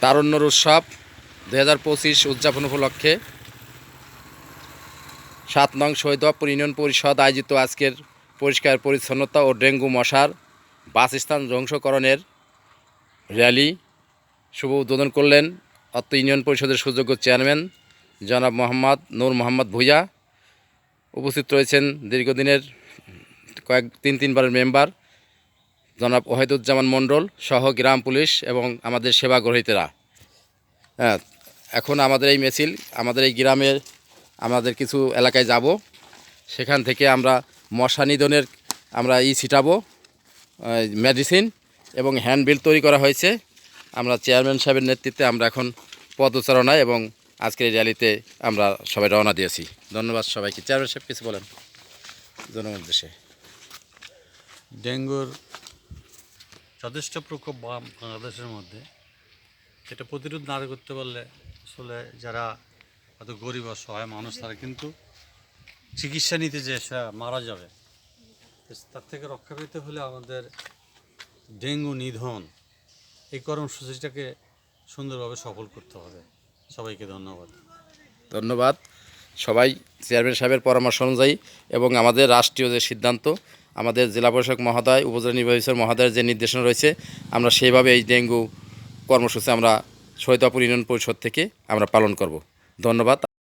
তারুণ্যর উৎসব দু হাজার পঁচিশ উদযাপন উপলক্ষে সাত নং শহীদপুর ইউনিয়ন পরিষদ আয়োজিত আজকের পরিষ্কার পরিচ্ছন্নতা ও ডেঙ্গু মশার বাসস্থান ধ্বংসকরণের র্যালি শুভ উদ্বোধন করলেন অত্র ইউনিয়ন পরিষদের সুযোগ্য চেয়ারম্যান জনাব মোহাম্মদ নূর মোহাম্মদ ভুইয়া। উপস্থিত রয়েছেন দীর্ঘদিনের কয়েক, তিন, তিনবারের মেম্বার জনাব ওহেদুজ্জামান মণ্ডল সহ গ্রাম পুলিশ এবং আমাদের সেবা গ্রহীতারা হ্যাঁ এখন আমাদের এই মিছিল, আমাদের এই গ্রামের, আমাদের কিছু এলাকায় যাব। সেখান থেকে আমরা মশা নিধনের আমরা ই ছিটাবো মেডিসিন এবং হ্যান্ডবিল তৈরি করা হয়েছে। আমরা চেয়ারম্যান সাহেবের নেতৃত্বে আমরা এখন পদচারণায় এবং আজকের এই র্যালিতে আমরা সবাই রওনা দিয়েছি। ধন্যবাদ সবাইকে। চেয়ারম্যান সাহেব, কিছু বলেন। জনগণ দেশে। ডেঙ্গুর যথেষ্ট প্রকোপ বাংলাদেশের মধ্যে এটা প্রতিরোধ না করতে পারলে আসলে যারা হয়তো গরিব অসহায় মানুষ, তারা কিন্তু চিকিৎসা নিতে যে মারা যাবে। তার থেকে রক্ষা পেতে হলে আমাদের ডেঙ্গু নিধন, এই কর্মসূচিটাকে সুন্দরভাবে সফল করতে হবে। সবাইকে ধন্যবাদ। ধন্যবাদ। সবাই চেয়ারম্যান সাহেবের পরামর্শ অনুযায়ী এবং আমাদের রাষ্ট্রীয় যে সিদ্ধান্ত আমাদের জেলা প্রশাসক মহোদয়, উপজেলা নির্বাহী মহোদয়ের যে নির্দেশনা রয়েছে, আমরা সেইভাবে এই ডেঙ্গু কর্মসূচি আমরা শহীদাপুর ইউনিয়ন পরিষদ থেকে আমরা পালন করব। ধন্যবাদ।